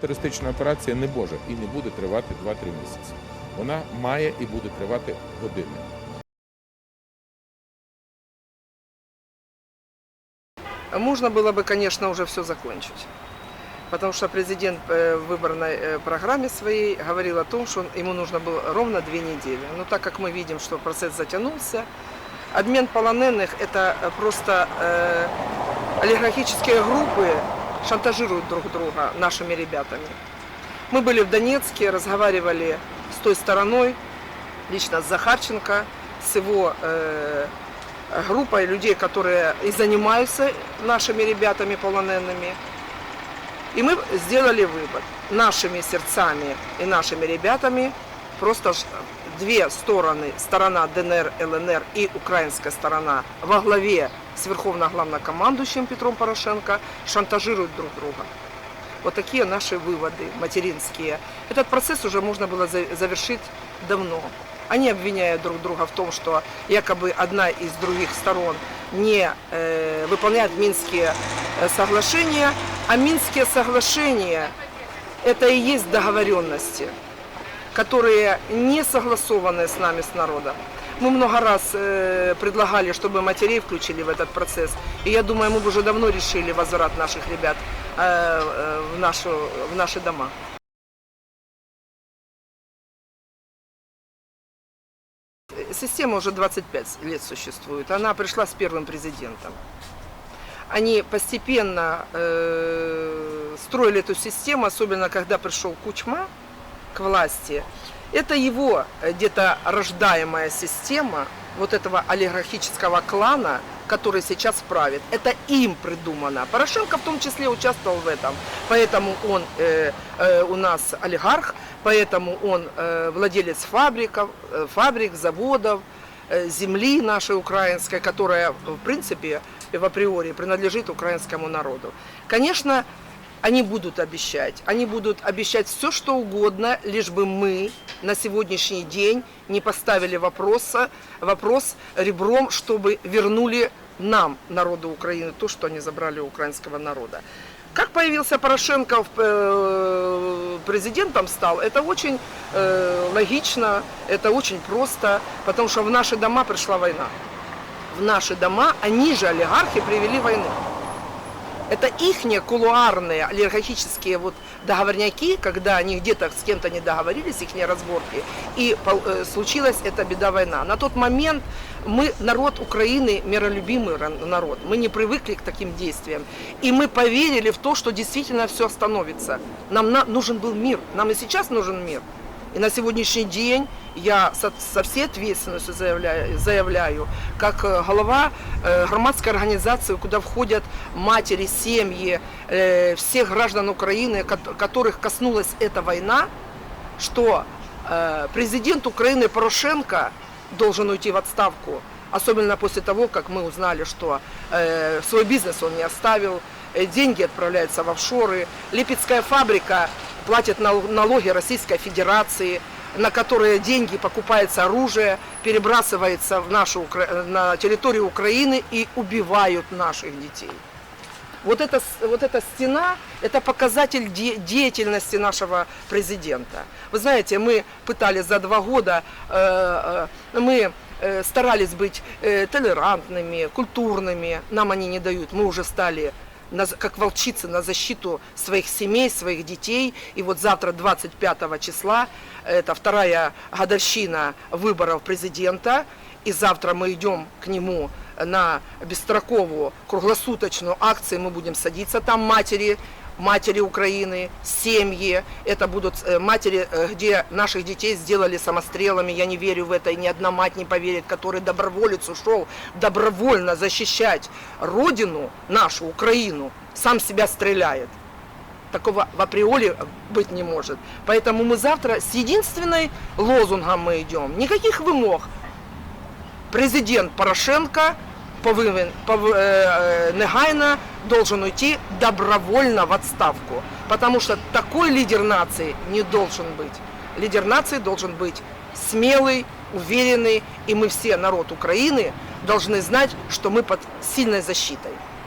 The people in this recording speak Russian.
Терористична операція не може і не буде тривати 2-3 місяці. Вона має і буде тривати години. Можно было бы, конечно, уже все закончить. Потому что президент э, в выборной э, программе своей говорил о том, что ему нужно было ровно две недели. Но так как мы видим, что процесс затянулся, обмен полоненных – это э, просто э, олигархические группы шантажируют друг друга нашими ребятами. Мы были в Донецке, разговаривали с той стороной, лично с Захарченко, с его э, группой людей, которые и занимаются нашими ребятами полоненными. И мы сделали вывод. Нашими сердцами и нашими ребятами просто две стороны, сторона ДНР, ЛНР и украинская сторона во главе с верховно главнокомандующим Петром Порошенко шантажируют друг друга. Вот такие наши выводы материнские. Этот процесс уже можно было за- завершить давно. Они обвиняют друг друга в том, что якобы одна из других сторон не э, выполняет Минские э, соглашения, а Минские соглашения это и есть договоренности, которые не согласованы с нами, с народом. Мы много раз э, предлагали, чтобы матерей включили в этот процесс. И я думаю, мы бы уже давно решили возврат наших ребят э, э, в, нашу, в наши дома. Система уже 25 лет существует. Она пришла с первым президентом. Они постепенно э, строили эту систему, особенно когда пришел Кучма к власти. Это его э, где-то рождаемая система вот этого олигархического клана, который сейчас правит. Это им придумано. Порошенко в том числе участвовал в этом. Поэтому он э, э, у нас олигарх, поэтому он э, владелец фабриков, э, фабрик, заводов, э, земли нашей украинской, которая в принципе в априори принадлежит украинскому народу. Конечно, они будут обещать. Они будут обещать все, что угодно, лишь бы мы на сегодняшний день не поставили вопроса, вопрос ребром, чтобы вернули нам, народу Украины, то, что они забрали у украинского народа. Как появился Порошенко, э, президентом стал, это очень э, логично, это очень просто, потому что в наши дома пришла война. В наши дома они же, олигархи, привели войну. Это ихние кулуарные олигархические вот договорняки, когда они где-то с кем-то не договорились, их разборки, и э, случилась эта беда-война. На тот момент мы, народ Украины, миролюбимый народ, мы не привыкли к таким действиям. И мы поверили в то, что действительно все остановится. Нам на- нужен был мир, нам и сейчас нужен мир. И на сегодняшний день я со, со всей ответственностью заявляю, заявляю как э, глава э, громадской организации, куда входят матери, семьи э, всех граждан Украины, кот- которых коснулась эта война, что президент Украины Порошенко должен уйти в отставку, особенно после того, как мы узнали, что свой бизнес он не оставил, деньги отправляются в офшоры, Липецкая фабрика платит нал- налоги Российской Федерации, на которые деньги покупается оружие, перебрасывается в нашу, на территорию Украины и убивают наших детей. Вот эта, вот эта стена – это показатель де- деятельности нашего президента. Вы знаете, мы пытались за два года, э, э, мы э, старались быть э, толерантными, культурными, нам они не дают. Мы уже стали на как волчицы на защиту своих семей, своих детей. И вот завтра, 25 числа, это вторая годовщина выборов президента. И завтра мы идем к нему на бестроковую круглосуточную акцию. Мы будем садиться там матери, матери Украины, семьи. Это будут э, матери, э, где наших детей сделали самострелами. Я не верю в это, и ни одна мать не поверит, который доброволец ушел добровольно защищать родину, нашу Украину, сам себя стреляет. Такого в априори быть не может. Поэтому мы завтра с единственной лозунгом мы идем. Никаких вымог. Президент Порошенко повинен, пов- э, э, негайно должен уйти добровольно в отставку. Потому что такой лидер нации не должен быть. Лидер нации должен быть смелый, уверенный, и мы все, народ Украины, должны знать, что мы под сильной защитой.